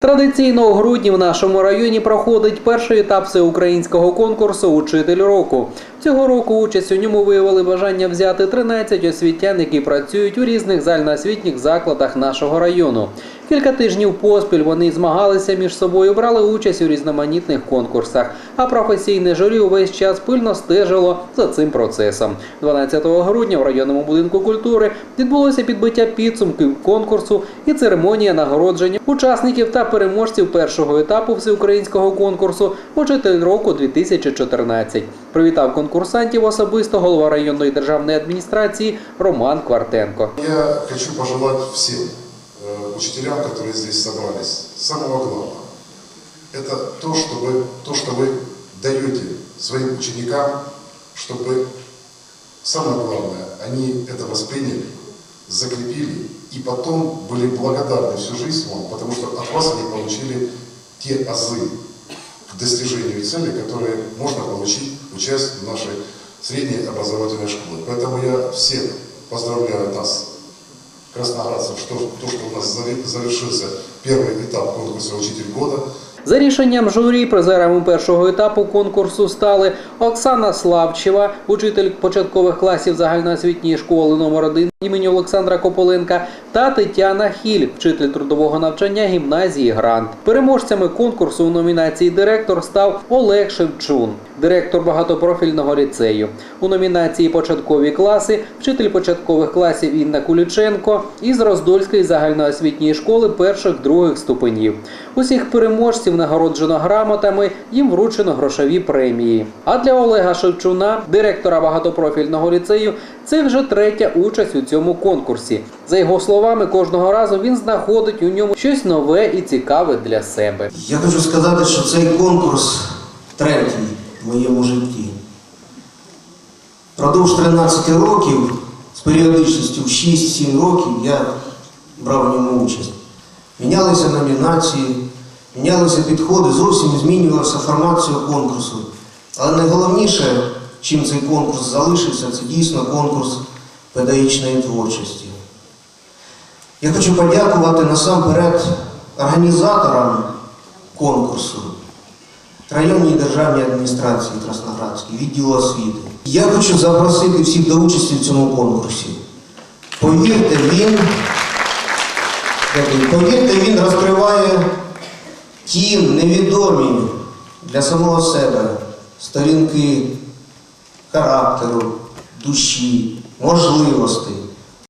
Традиційно у грудні в нашому районі проходить перший етап всеукраїнського конкурсу Учитель року. Цього року участь у ньому виявили бажання взяти 13 освітян, які працюють у різних загальноосвітніх закладах нашого району. Кілька тижнів поспіль вони змагалися між собою, брали участь у різноманітних конкурсах. А професійне журі увесь час пильно стежило за цим процесом. 12 грудня в районному будинку культури відбулося підбиття підсумків конкурсу і церемонія нагородження учасників та переможців першого етапу всеукраїнського конкурсу Учитель року 2014. Привітав конкурсантів особисто голова районної державної адміністрації Роман Квартенко. Я хочу пожелать всем э, учителям, которые здесь собрались, самого главного. Это то, чтобы, то, что вы даете своим ученикам, чтобы, самое главное, они это восприняли, закрепили и потом были благодарны всю жизнь вам, потому что от вас они получили те азы к достижению цели, которые можно получить, учась в нашей средней образовательной школе. Поэтому я всех поздравляю нас, красноградцев, что то, что у нас зави- завершился первый этап конкурса «Учитель года», За рішенням журі призерами першого етапу конкурсу стали Оксана Славчева, учитель початкових класів загальноосвітньої школи номер 1 імені Олександра Кополенка, та Тетяна Хіль, вчитель трудового навчання гімназії Грант. Переможцями конкурсу у номінації директор став Олег Шевчун, директор багатопрофільного ліцею. У номінації початкові класи вчитель початкових класів Інна Куліченко із Роздольської загальноосвітньої школи перших других ступенів. Усіх переможців нагороджено грамотами, їм вручено грошові премії. А для Олега Шевчуна, директора багатопрофільного ліцею, це вже третя участь у цьому конкурсі. За його словами, кожного разу він знаходить у ньому щось нове і цікаве для себе. Я хочу сказати, що цей конкурс третій в моєму житті. Продовж 13 років, з періодичністю в 6-7 років, я брав в ньому участь. Мінялися номінації, мінялися підходи, зовсім змінювався формат цього конкурсу. Але найголовніше, чим цей конкурс залишився, це дійсно конкурс педагогічної творчості. Я хочу подякувати насамперед організаторам конкурсу, районній державній адміністрації Красноградській, відділу освіти. Я хочу запросити всіх до участі в цьому конкурсі. Повірте, він, повірте, він розкриває ті невідомі для самого себе сторінки характеру, душі, можливостей,